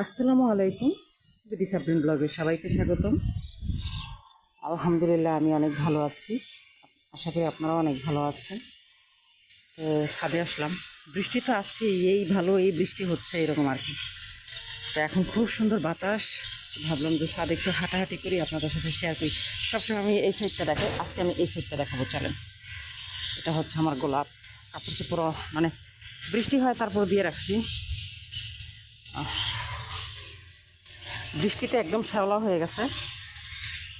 আসসালামু আলাইকুম। ডিসাপ্লিন ব্লগে সবাইকে স্বাগতম। আলহামদুলিল্লাহ, আমি অনেক ভালো আছি। আশা করি আপনারাও অনেক ভালো আছেন। তো ছাদে আসলাম। বৃষ্টি তো আছে এই ভালো, এই বৃষ্টি হচ্ছে, এরকম আর কি। তো এখন খুব সুন্দর বাতাস। ভাবলাম যে ছাদে একটু হাঁটাহাঁটি করি, আপনাদের সাথে শেয়ার করি। সবসময় আমি এই সাইডটা দেখাই, আজকে আমি এই সাইডটা দেখাবো, চলেন। এটা হচ্ছে আমার গোলাপ। কাপড় চোপড় মানে বৃষ্টি হয়, তারপর দিয়ে রাখছি। বৃষ্টিতে একদম শ্যাওলা হয়ে গেছে।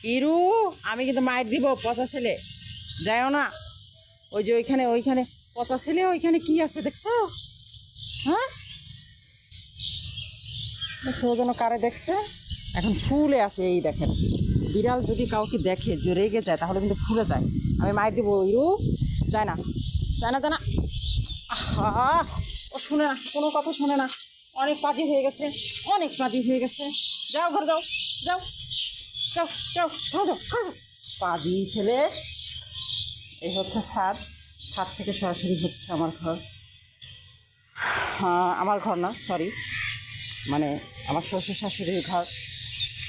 ইরু, আমি কিন্তু মায়ের দিব, পচা ছেলে। যাইও না। ওই যে ওইখানে ওইখানে, পচা ছেলে, ওইখানে কি আছে দেখছ? হ্যাঁ? দেখছ, ও যেন কারে দেখছে? এখন ফুলে আছে, এই দেখেন। বিড়াল যদি কাউকে দেখে, যে রেগে যায়, তাহলে কিন্তু ফুলে যায়। আমি মায়ের দিব, ইরু। যায় না। যায় না যায় না। আহা! ও শুনে না, কোনো কথা শুনে না। অনেক পাজি হয়ে গেছে অনেক পাজি হয়ে গেছে। যাও ঘর যাও যাও যাও যাও ঘর যাও ঘর যাও। পাজি ছেলে এই হচ্ছে ছাদ ছাদ থেকে সরাসরি হচ্ছে আমার ঘর। হ্যাঁ, আমার ঘর না সরি মানে আমার শ্বশুর শাশুড়ির ঘর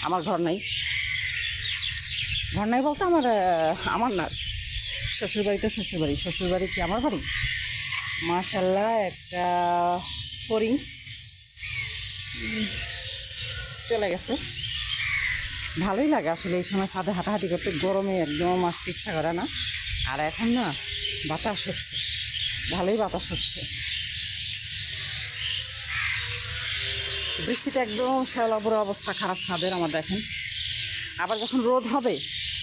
আমার ঘর নাই। ঘর নাই বলতে আমার আমার না শ্বশুরবাড়ি তো শ্বশুরবাড়ি শ্বশুরবাড়ি কি আমার বাড়ি? মাশাল্লাহ একটা ফরিং। চলে গেছে। ভালোই লাগে আসলে এই সময় ছাদে হাঁটাহাঁটি করতে, গরমে একদম আসতে ইচ্ছা করে না। আর এখন না, বাতাস হচ্ছে। ভালোই বাতাস হচ্ছে। বৃষ্টিতে একদম শ্যাওলাপুর অবস্থা, খারাপ ছাদের আমার দেখেন। আবার যখন রোদ হবে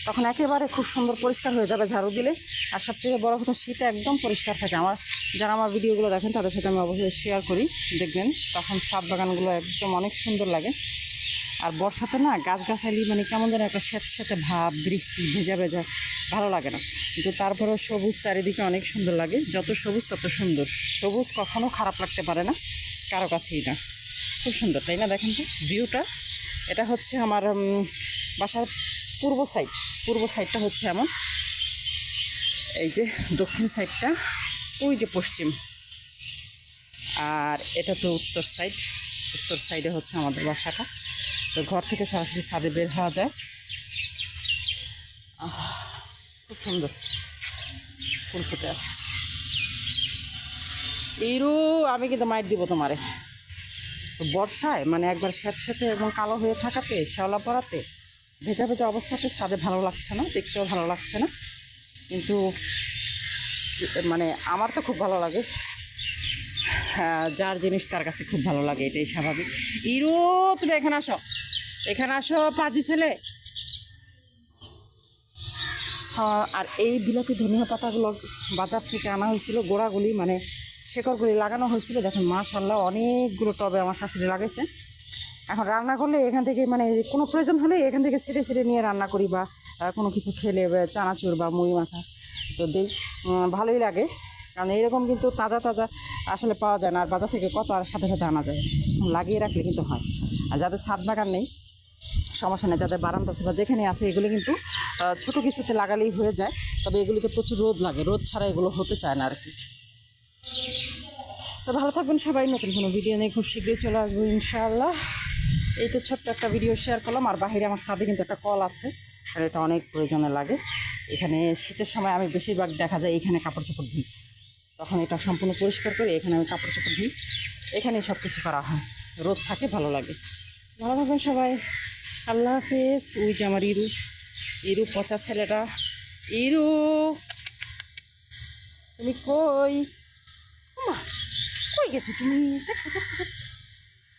তখন একেবারে খুব সুন্দর পরিষ্কার হয়ে যাবে ঝাড়ু দিলে। আর সবচেয়ে বড় কথা, শীতে একদম পরিষ্কার থাকে। আমার যারা আমার ভিডিওগুলো দেখেন, তাদের সাথে আমি অবশ্যই শেয়ার করি। দেখবেন তখন ছাদ বাগানগুলো একদম অনেক সুন্দর লাগে। আর বর্ষাতে না গাছগাছালি মানে কেমন যেন একটা স্যাঁতস্যাঁতে ভাব, বৃষ্টি, ভেজা ভেজা, ভালো লাগে না। কিন্তু তারপরেও সবুজ চারিদিকে অনেক সুন্দর লাগে। যত সবুজ তত সুন্দর। সবুজ কখনো খারাপ লাগতে পারে না, কারও কাছেই না। খুব সুন্দর, তাই না দেখেন তো? ভিউটা এটা হচ্ছে আমার বাসার পূর্ব সাইড পূর্ব সাইডটা হচ্ছে এমন। এই যে দক্ষিণ সাইডটা, ওই যে পশ্চিম। আর এটা তো উত্তর সাইড। উত্তর সাইডে হচ্ছে আমাদের বাসাটা। তো ঘর থেকে সরাসরি ছাদে বের হওয়া যায়। খুব সুন্দর। ফুল ফুটে আছে। ইরু, আমি কিন্তু মাইট দিব তোমারে। বর্ষায় মানে একবার স্যাঁতস্যাঁতে এবং কালো হয়ে থাকাতে, শ্যাওলা পড়াতে ভেজা ভেজা অবস্থাতে ছাদে ভালো লাগছে না, দেখতেও ভালো লাগছে না। কিন্তু মানে আমার তো খুব ভালো লাগে। হ্যাঁ যার জিনিস তার কাছে খুব ভালো লাগে, এটাই স্বাভাবিক। ইরো, তুমি এখানে আসো। এখানে আসো, পাজি ছেলে। হ্যাঁ আর এই বিলাতি ধনিয়া পাতাগুলো বাজার থেকে আনা হয়েছিল, গোড়াগুলি মানে শেকড়গুলি লাগানো হয়েছিল। দেখেন মাশাল্লাহ অনেকগুলো টবে আমার শাশুড়ি লাগাইছে। এখন রান্না করলে এখান থেকে মানে কোনো প্রয়োজন হলে এখান থেকে ছিটে ছিটে নিয়ে রান্না করি বা কোনো কিছু খেলে চানাচুর বা মুড়ি মাখা। তো দেই ভালোই লাগে। কারণ এইরকম কিন্তু তাজা তাজা আসলে পাওয়া যায় না, আর বাজার থেকে কত আর সাথে সাথে আনা যায়। লাগিয়ে রাখলে কিন্তু হয়। আর যাদের ছাদ বাগান নেই, সমস্যা নেই, যাদের বারান্দা বা যেখানে আছে, এগুলি কিন্তু ছোটো কিছুতে লাগালেই হয়ে যায়। তবে এগুলিকে প্রচুর রোদ লাগে, রোদ ছাড়া এগুলো হতে চায় না আর কি তো ভালো থাকবেন সবাই, নতুন কোনো ভিডিও নিয়ে খুব শীঘ্রই চলে আসব ইনশাআল্লাহ। এই তো ছোট্ট একটা ভিডিও শেয়ার করলাম। আর বাইরে আমার সাথে কিন্তু একটা কল আছে, আর এটা অনেক প্রয়োজনে লাগে। এখানে শীতের সময় আমি বেশিরভাগ দেখা যায় এখানে কাপড় চোপড় ধুই। তখন এটা সম্পূর্ণ পরিষ্কার করে এখানে আমি কাপড় চোপড় ধুই। এখানেই সব কিছু করা হয়। রোদ থাকে, ভালো লাগে। ভালো থাকবেন সবাই। আল্লাহ হাফেজ। ওই যে আমার ইরু। ইরু পচা ছেলেটা। ইরু, তুমি কই? কই গেছো তুমি? দেখছ দেখছ দেখছ।